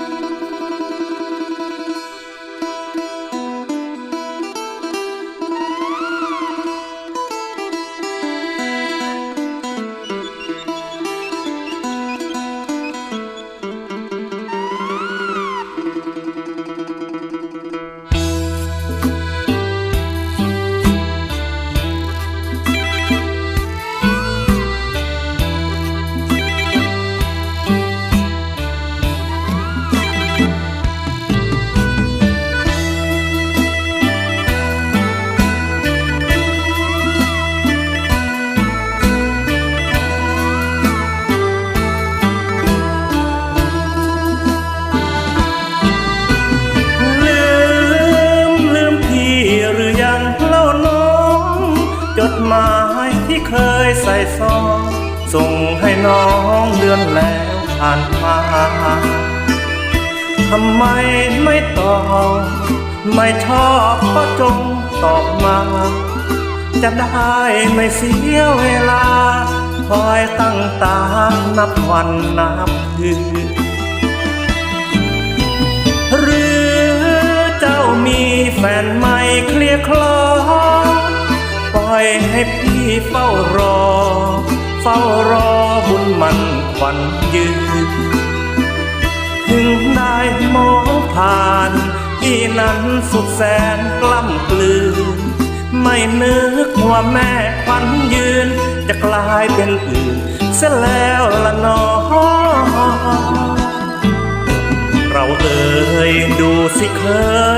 ลืายที่เคยใส่ซองส่งให้น้องเดือนแล้วผ่านมาทำไมไม่ตอบไม่ชอบก็จงตอบมา จะได้ไม่เสียเวลา คอยตั้งตานับวันนับคืนหรือเจ้ามีแฟนใหม่เคลียร์คลอปล่อยให้พี่ เฝ้ารอ เฝ้ารอบุญมันควันยืนถึงได้มองผ่านที่นั้นสุดแสนกล้ำกลืน ไม่นึกว่าแม่ควันยืน จะกลายเป็นอื่นเสียแล้วละน้องเราเอ่ยดูสิเค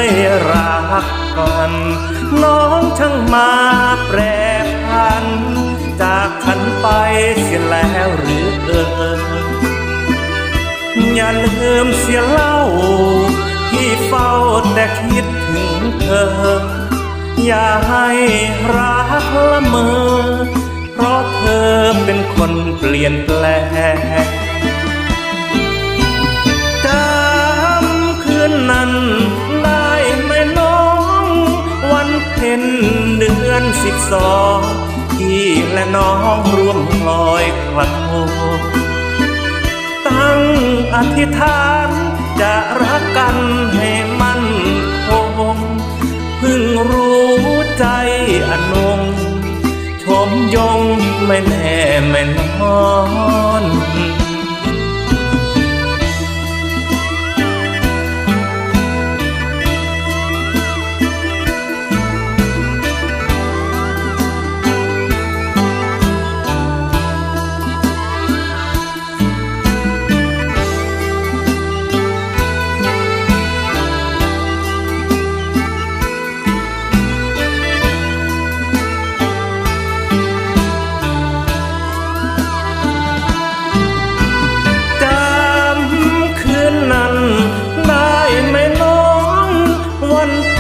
ยรักกัน น้องช่างมาแปรัน จากฉันไปเสียแล้วหรือเอ่ยอย่าลืมเสียเล่า ที่เฝ้าแต่คิดถึงเธอ อย่าให้รักละเมอ เพราะเธอเป็นคนเปลี่ยนแปลงจำคืนนั้นได้ไหมน้อง วันเพ็ญเดือนสิบสอง พี่และน้องร่วมลอยกระทงตั้งอธิษฐานจะรักกันให้มั่นคงเพิ่งรู้ใจอนงชมยงไม่แน่ไม่นอน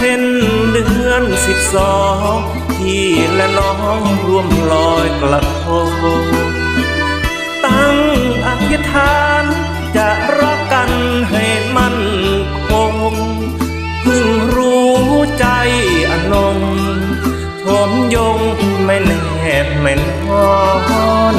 เพ็นเดือนสิบสองพี่และน้องร่วมลอยกระทงตั้งอธิษฐานจะรักกันให้มั่นคงเพิ่งรู้ใจอนงผมยงไม่แนบไม่นอน